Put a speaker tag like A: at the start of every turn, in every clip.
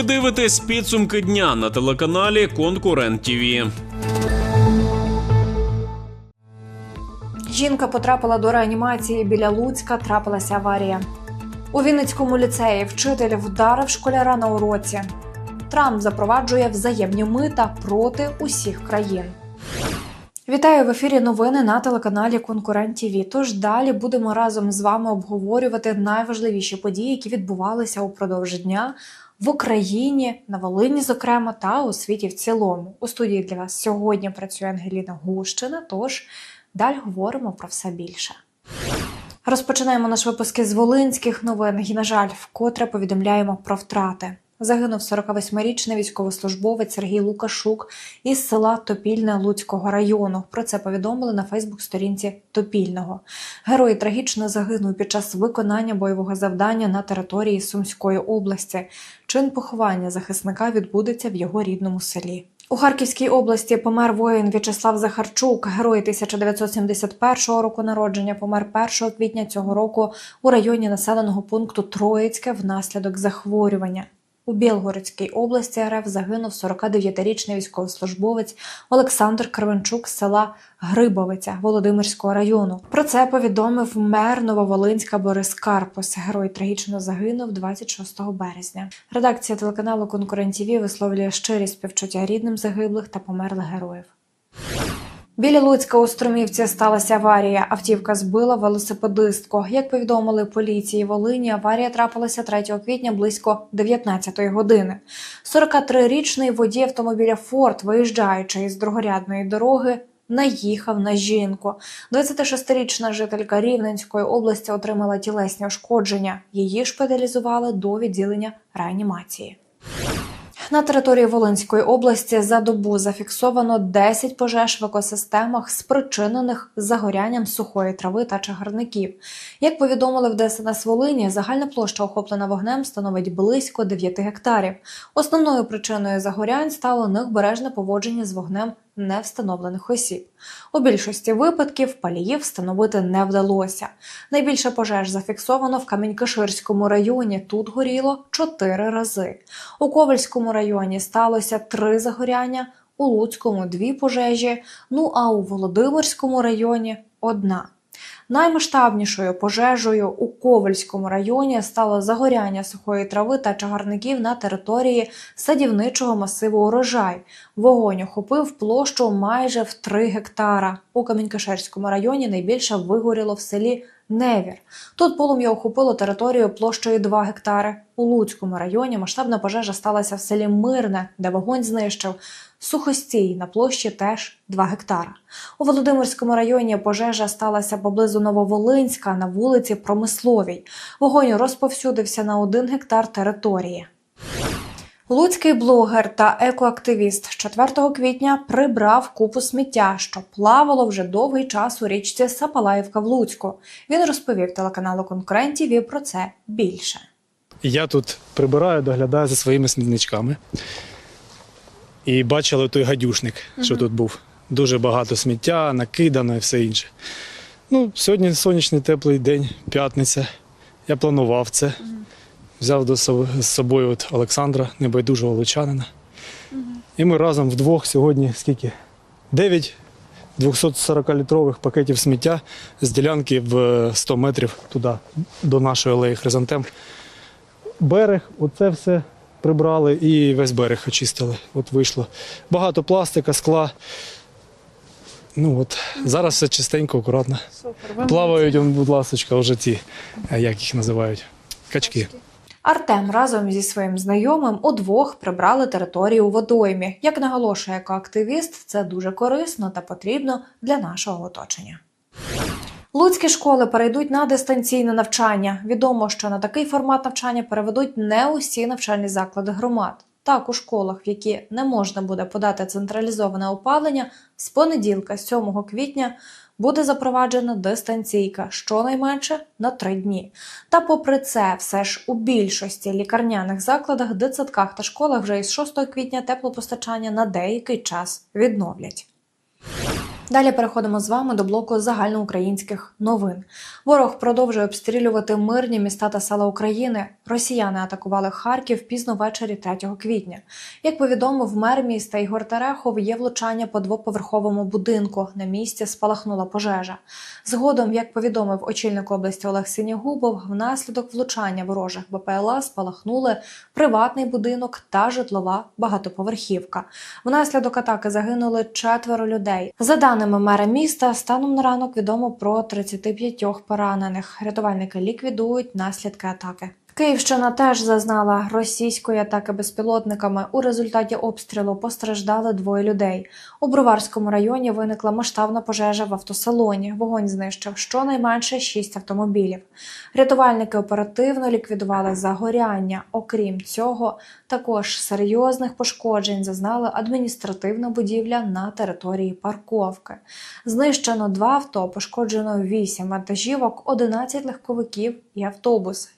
A: Ви дивитесь підсумки дня на телеканалі Конкурент ТІВІ.
B: Жінка потрапила до реанімації біля Луцька. Трапилася аварія. У Вінницькому ліцеї вчитель вдарив школяра на уроці. Трамп запроваджує взаємні мита проти усіх країн. Вітаю в ефірі новини на телеканалі Конкурент ТІВІ. Тож далі будемо разом з вами обговорювати найважливіші події, які відбувалися упродовж дня в Україні, на Волині, зокрема, та у світі в цілому. У студії для вас сьогодні працює Ангеліна Гущина. Тож далі говоримо про все більше. Розпочинаємо наш випуск із волинських новин. І, на жаль, вкотре повідомляємо про втрати. Загинув 48-річний військовослужбовець Сергій Лукашук із села Топільне Луцького району. Про це повідомили на Фейсбук-сторінці Топільного. Герой трагічно загинув під час виконання бойового завдання на території Сумської області. Чин поховання захисника відбудеться в його рідному селі. У Харківській області помер воїн В'ячеслав Захарчук, герой 1971 року народження, помер 1 квітня цього року у районі населеного пункту Троїцьке внаслідок захворювання. У Білгородській області РФ загинув 49-річний військовослужбовець Олександр Кривенчук з села Грибовиця Володимирського району. Про це повідомив мер Нововолинська Борис Карпус. Герой трагічно загинув 26 березня. Редакція телеканалу Конкурент ТІВІ висловлює щирі співчуття рідним загиблих та померлих героїв. Біля Луцька у Струмівці сталася аварія. Автівка збила велосипедистку. Як повідомили поліції Волині, аварія трапилася 3 квітня близько 19 години. 43-річний водій автомобіля Форд, виїжджаючи із другорядної дороги, наїхав на жінку. 26-річна жителька Рівненської області отримала тілесні ушкодження. Її шпиталізували до відділення реанімації. На території Волинської області за добу зафіксовано 10 пожеж в екосистемах, спричинених загорянням сухої трави та чагарників. Як повідомили в ДСНС Волині, загальна площа охоплена вогнем становить близько 9 гектарів. Основною причиною загорянь стало необережне поводження з вогнем невстановлених осіб. У більшості випадків паліїв встановити не вдалося. Найбільше пожеж зафіксовано в Камінь-Каширському районі. Тут горіло чотири рази. У Ковальському районі сталося три загоряння, у Луцькому дві пожежі. Ну а у Володимирському районі одна. Наймасштабнішою пожежею у Ковальському районі стало загоряння сухої трави та чагарників на території садівничого масиву урожай. Вогонь охопив площу майже в 3 гектара. У Камінькашерському районі найбільше вигоріло в селі Невір. Тут полум'я охопило територію площею 2 гектари. У Луцькому районі масштабна пожежа сталася в селі Мирне, де вогонь знищив сухостій на площі теж 2 гектара. У Володимирському районі пожежа сталася поблизу Нововолинська на вулиці Промисловій. Вогонь розповсюдився на 1 гектар території. Луцький блогер та екоактивіст 4 квітня прибрав купу сміття, що плавало вже довгий час у річці Сапалаївка в Луцьку. Він розповів телеканалу конкурентів про це більше.
C: Я тут прибираю, доглядаю за своїми смітничками. І бачили той гадюшник, що тут був. Дуже багато сміття, накидано і все інше. Ну, сьогодні сонячний теплий день, п'ятниця. Я планував це. Взяв до з собою от Олександра, небайдужого лучанина. І ми разом вдвох сьогодні скільки? 9 240-літрових пакетів сміття з ділянки в е, 100 метрів туди, до нашої алеї Хризантем берег, оце все прибрали і весь берег очистили. От вийшло. Багато пластика, скла. Ну от, зараз все чистенько, акуратно. Плавають, будь ласка, вже ці, е, як їх називають, качки.
B: Артем разом зі своїм знайомим удвох прибрали територію у водоймі. Як наголошує екоактивіст, це дуже корисно та потрібно для нашого оточення. Луцькі школи перейдуть на дистанційне навчання. Відомо, що на такий формат навчання переведуть не усі навчальні заклади громад. Так, у школах, в які не можна буде подати централізоване опалення, з понеділка, 7 квітня, буде запроваджена дистанційка щонайменше на три дні. Та попри це, все ж у більшості лікарняних закладах, дитсадках та школах вже із 6 квітня теплопостачання на деякий час відновлять. Далі переходимо з вами до блоку загальноукраїнських новин. Ворог продовжує обстрілювати мирні міста та села України. Росіяни атакували Харків пізно ввечері 3 квітня. Як повідомив мер міста Ігор Терехов, є влучання по двоповерховому будинку. На місці спалахнула пожежа. Згодом, як повідомив очільник області Олег Синягубов, внаслідок влучання ворожих БПЛА спалахнули приватний будинок та житлова багатоповерхівка. Внаслідок атаки загинули четверо людей. За даними мера міста, станом на ранок відомо про 35 поранених. Рятувальники ліквідують наслідки атаки. Київщина теж зазнала російської атаки безпілотниками. У результаті обстрілу постраждали двоє людей. У Броварському районі виникла масштабна пожежа в автосалоні. Вогонь знищив щонайменше шість автомобілів. Рятувальники оперативно ліквідували загоряння. Окрім цього, також серйозних пошкоджень зазнала адміністративна будівля на території парковки. Знищено два авто, пошкоджено 8 вантажівок, 11 легковиків і автобус.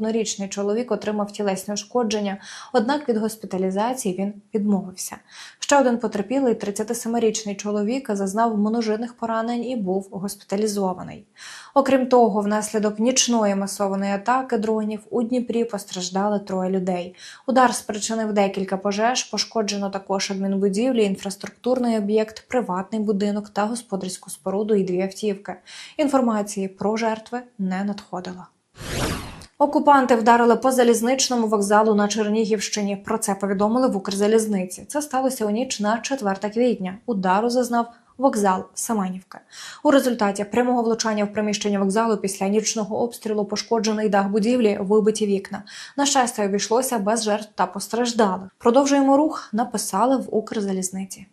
B: 61-річний чоловік отримав тілесні ушкодження, однак від госпіталізації він відмовився. Ще один потерпілий, 37-річний чоловік, зазнав множинних поранень і був госпіталізований. Окрім того, внаслідок нічної масованої атаки дронів у Дніпрі постраждали троє людей. Удар спричинив декілька пожеж, пошкоджено також адмінбудівлі, інфраструктурний об'єкт, приватний будинок та господарську споруду і дві автівки. Інформації про жертви не надходило. Окупанти вдарили по залізничному вокзалу на Чернігівщині. Про це повідомили в Укрзалізниці. Це сталося у ніч на 4 квітня. Удару зазнав вокзал Семенівка. У результаті прямого влучання в приміщення вокзалу після нічного обстрілу пошкоджений дах будівлі, вибиті вікна. На щастя, обійшлося без жертв та постраждалих. Продовжуємо рух. Написали в Укрзалізниці.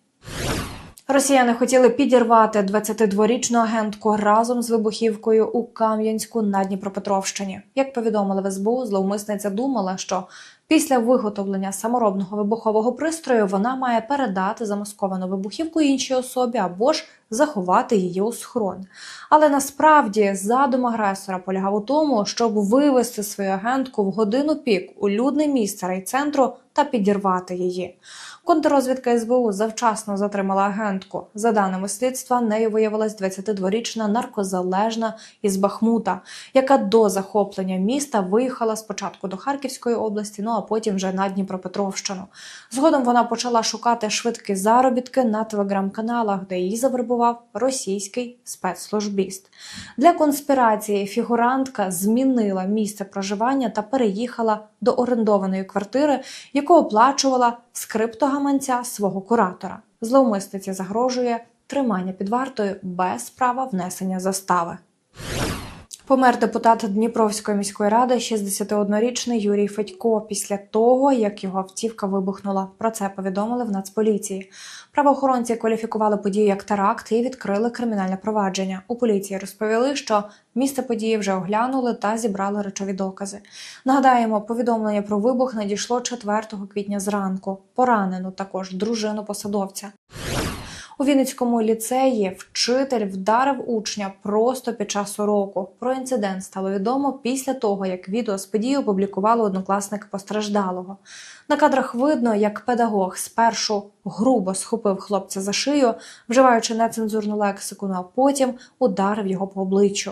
B: Росіяни хотіли підірвати 22-річну агентку разом з вибухівкою у Кам'янську на Дніпропетровщині. Як повідомили в СБУ, зловмисниця думала, що після виготовлення саморобного вибухового пристрою вона має передати замасковану вибухівку іншій особі або ж заховати її у схрон. Але насправді задум агресора полягав у тому, щоб вивести свою агентку в годину пік у людне місце райцентру та підірвати її. Контррозвідка СБУ завчасно затримала агентку. За даними слідства, нею виявилась 22-річна наркозалежна із Бахмута, яка до захоплення міста виїхала спочатку до Харківської області, ну а потім вже на Дніпропетровщину. Згодом вона почала шукати швидкі заробітки на телеграм-каналах, де її завербував російський спецслужбіст. Для конспірації фігурантка змінила місце проживання та переїхала до орендованої квартири, яку оплачувала з криптогаманця свого куратора. Зловмисниці загрожує тримання під вартою без права внесення застави. Помер депутат Дніпровської міської ради 61-річний Юрій Федько після того, як його автівка вибухнула. Про це повідомили в Нацполіції. Правоохоронці кваліфікували подію як теракт і відкрили кримінальне провадження. У поліції розповіли, що місце події вже оглянули та зібрали речові докази. Нагадаємо, повідомлення про вибух надійшло 4 квітня зранку. Поранену також дружину посадовця. У Вінницькому ліцеї вчитель вдарив учня просто під час уроку. Про інцидент стало відомо після того, як відео з події опублікували однокласник постраждалого. На кадрах видно, як педагог спершу грубо схопив хлопця за шию, вживаючи нецензурну лексику, ну а потім ударив його по обличчю.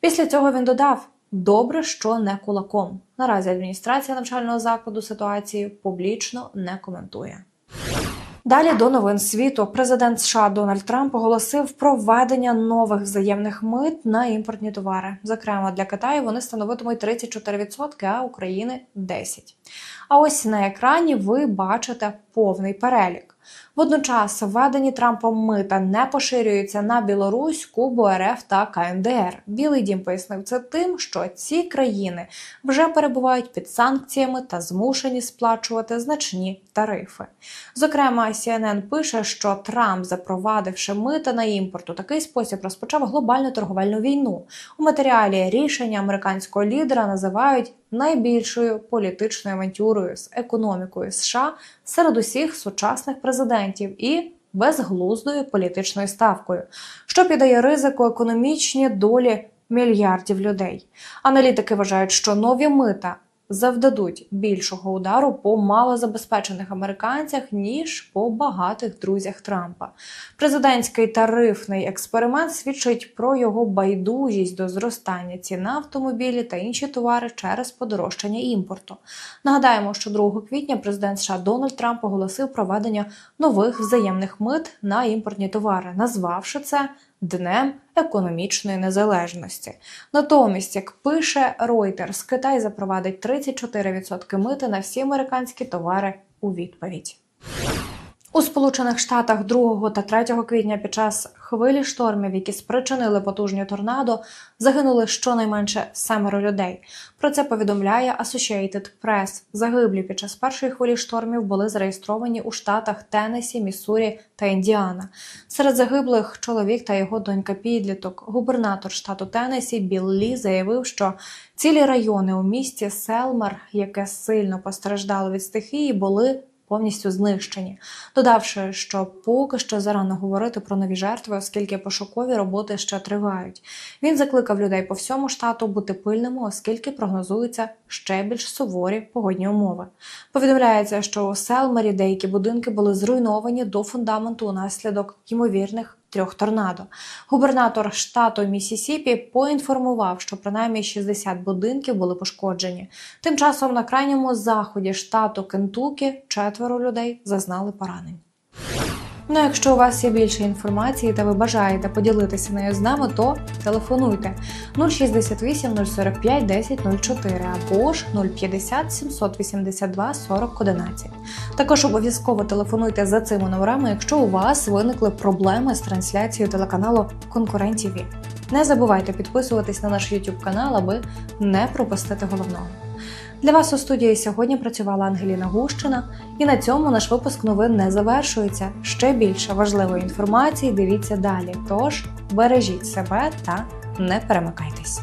B: Після цього він додав: добре, що не кулаком. Наразі адміністрація навчального закладу ситуацію публічно не коментує. Далі до новин світу президент США Дональд Трамп оголосив про введення нових взаємних мит на імпортні товари. Зокрема, для Китаю вони становитимуть 34%, а України 10%. А ось на екрані ви бачите повний перелік. Водночас введені Трампом мита не поширюються на Білорусь, Кубу, РФ та КНДР. Білий дім пояснив це тим, що ці країни вже перебувають під санкціями та змушені сплачувати значні тарифи. Зокрема, CNN пише, що Трамп, запровадивши мита на імпорт, у такий спосіб розпочав глобальну торговельну війну. У матеріалі рішення американського лідера називають найбільшою політичною авантюрою з економікою США серед усіх сучасних президентів і безглуздою політичною ставкою, що піддає ризику економічні долі мільярдів людей. Аналітики вважають, що нові мита завдадуть більшого удару по малозабезпечених американцях ніж по багатих друзях Трампа. Президентський тарифний експеримент свідчить про його байдужість до зростання цін на автомобілі та інші товари через подорожчання імпорту. Нагадаємо, що 2 квітня президент США Дональд Трамп оголосив проведення нових взаємних мит на імпортні товари, назвавши це Днем економічної незалежності. Натомість, як пише Reuters, Китай запровадить 34% мити на всі американські товари у відповідь. У Сполучених Штатах 2 та 3 квітня під час хвилі штормів, які спричинили потужні торнадо, загинули щонайменше семеро людей. Про це повідомляє Associated Press. Загиблі під час першої хвилі штормів були зареєстровані у штатах Теннесі, Міссурі та Індіана. Серед загиблих чоловік та його донька підліток. Губернатор штату Теннесі Білл Лі заявив, що цілі райони у місті Селмер, яке сильно постраждало від стихії, були повністю знищені, додавши, що поки що зарано говорити про нові жертви, оскільки пошукові роботи ще тривають. Він закликав людей по всьому штату бути пильними, оскільки прогнозуються ще більш суворі погодні умови. Повідомляється, що у Селмері деякі будинки були зруйновані до фундаменту унаслідок ймовірних трьох торнадо. Губернатор штату Місісіпі поінформував, що принаймні 60 будинків були пошкоджені. Тим часом на крайньому заході штату Кентукі четверо людей зазнали поранень. Ну, якщо у вас є більше інформації та ви бажаєте поділитися нею з нами, то телефонуйте 068 045 10 04 або ж 050 782 40 11. Також обов'язково телефонуйте за цими номерами, якщо у вас виникли проблеми з трансляцією телеканалу Конкурент ТВ. Не забувайте підписуватись на наш YouTube канал, аби не пропустити головного. Для вас у студії сьогодні працювала Ангеліна Гущина, і на цьому наш випуск новин не завершується. Ще більше важливої інформації дивіться далі. Тож бережіть себе та не перемикайтесь.